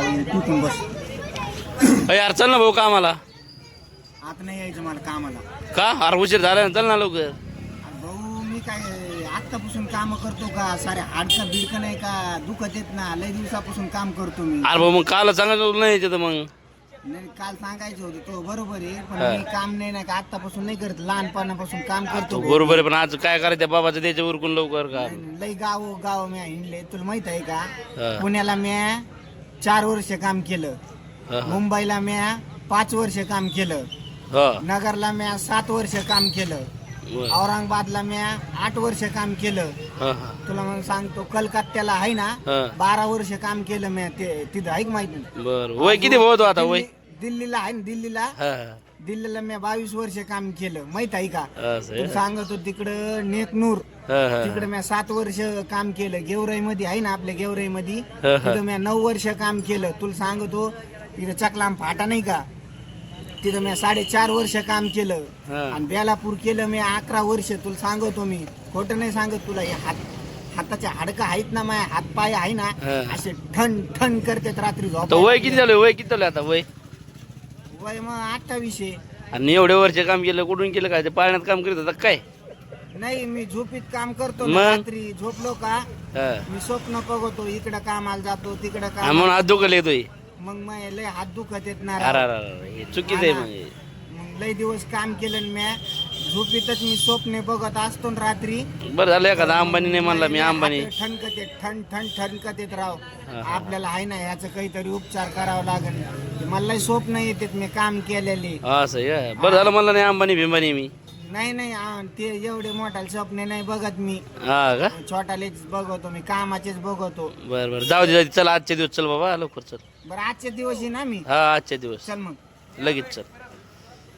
तिथून बस. अरे यार चल ना भाऊ कामाला? आता नाही यायचं मला कामाला. का? अरे उशीर झाला ना चल ना लवकर. अरे भाऊ मी काय आत्तापासून काम करतो का? सारे हाडकं बिडकं नाही का? दुखत येत ना? लय दिवसापासून काम करतो मी. अरे भाऊ मग काल सांगायचं नाही यायचं तर मग. नाही काल सांगायचं होतं तो बरोबर आहे पण. मी काम नाही ना का? आत्तापासून नाही करत लहानपणापासून काम करतो तो बरोबर आहे पण आज काय करायचं? त्या बाबाचं द्यायचं उरकून लवकर का? लय गाव गाव मी हिंडले. तुला माहीत आहे. का? पुण्याला मी चार वर्ष काम केलं हा, हा. मुंबईला मी पाच वर्ष काम केलं हा नगरला मी सात वर्ष काम केलं बरं. औरंगाबादला मी आठ वर्ष काम केलं हा, हा. तुला मग सांगतो कलकत्त्याला आहे ना हा. बारा वर्ष काम केलं मी ते तिथं ऐक माहिती बर वय किती भाऊ तो आता वय दिल्ली- दिल्लीला आहे ना दिल्लीला हा. दिल्लीला मी बावीस वर्ष काम केलं माहीत आहे का असं आहे. तू सांगतो तिकडं नेकनूर. तिकडे मी सात वर्ष काम केलं. गेवराई मध्ये आहे ना आपल्या गेवराई मध्ये. तिथं मी नऊ वर्ष काम केलं. तुला सांगतो तिथं चकलाम फाटा नाही का? तिथं मी साडेचार वर्ष काम केलं. आणि बेलापूर केलं मी अकरा वर्ष. तुला सांगतो मी. खोटं नाही सांगत तुला हे हात हाताचे हाडकं आहेत ना माझ्या हात पाय आहे ना. असे ठण ठण करतात रात्री झोप वय किती झालं? वय किती झालं आता? वय? वय मग अठ्ठावीसशे आणि एवढे वर्ष काम केलं कुठून केलं? काय ते पाळण्यात काम करीत होता काय? नाही मी झोपीत काम करतो ना मग? रात्री झोपलो का हा. मी स्वप्न बघतो इकडं कामाला जातो तिकडं हा, काम म्हणून हात दुखले येतोय मग मग लय हात दुखत येत ना. अरे अरे अरे, हे चुकीचं आहे मग हे. मग लय दिवस काम केलं म्या झोपीतच मी स्वप्ने बघत असतो ना रात्री. बरं झालं एखादा अंबानी नाही म्हणला मी अंबानी. ठणकत येत ठण ठण ठणकत येत राव. आपल्याला आहे ना ह्याचं काहीतरी उपचार करावा लागेल. मला लय स्वप्न येतात मी काम केलेले. असं आहे? बरं झालं म्हणलं नाही अंबानी भिंबानी मी. नाही नाही आ, ते एवढे मोठाले स्वप्ने नाही बघत मी. हा का? छोटालेच बघतो मी कामाचेच बघतो. बरं बरं. जाऊ दे जाऊ दे. चल आजचे दिवस चल बाबा लवकर चल. बरं आजचे दिवस आहे ना मी? हा आजचे दिवस. चल मग. लगेच चल.